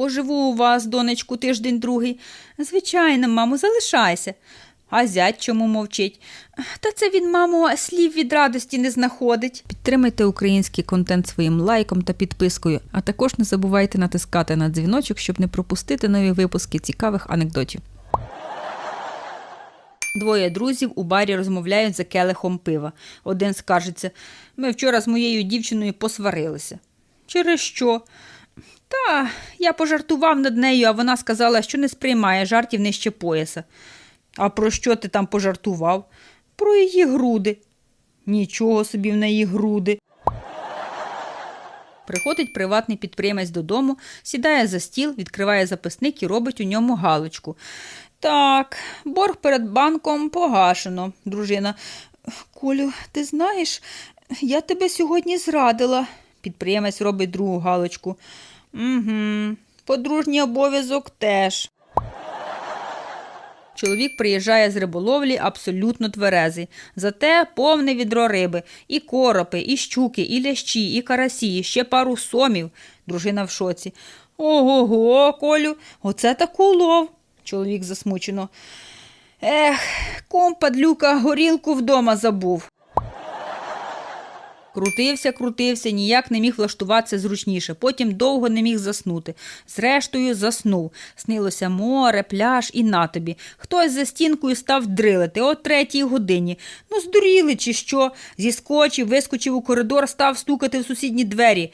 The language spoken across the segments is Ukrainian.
Поживу у вас, донечку, тиждень другий. Звичайно, мамо, залишайся. А зять чому мовчить? Та це він, мамо, слів від радості не знаходить. Підтримайте український контент своїм лайком та підпискою, а також не забувайте натискати на дзвіночок, щоб не пропустити нові випуски цікавих анекдотів. Двоє друзів у барі розмовляють за келихом пива. Один скаржиться: ми вчора з моєю дівчиною посварилися. Через що? Та я пожартував над нею, а вона сказала, що не сприймає жартів нижче пояса. А про що ти там пожартував? Про її груди. Нічого собі в неї груди. Приходить приватний підприємець додому, сідає за стіл, відкриває записник і робить у ньому галочку. Так, борг перед банком погашено, дружина. Колю, ти знаєш, я тебе сьогодні зрадила. Підприємець робить другу галочку. Угу, подружній обов'язок теж. Чоловік приїжджає з риболовлі абсолютно тверезий. Зате повне відро риби. І коропи, і щуки, і лящі, і карасі, і ще пару сомів. Дружина в шоці. Ого-го, Колю, оце так улов. Чоловік засмучено. Ех, ком падлюка горілку вдома забув. Крутився, крутився, ніяк не міг влаштуватися зручніше, потім довго не міг заснути. Зрештою, заснув. Снилося море, пляж і на тобі. Хтось за стінкою став дрилити о третій годині. Ну, здуріли чи що? Зіскочив, вискочив у коридор, став стукати в сусідні двері.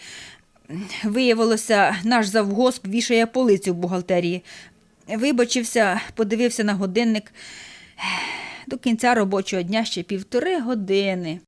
Виявилося, наш завгосп вішає полицю в бухгалтерії. Вибачився, подивився на годинник. До кінця робочого дня ще півтори години.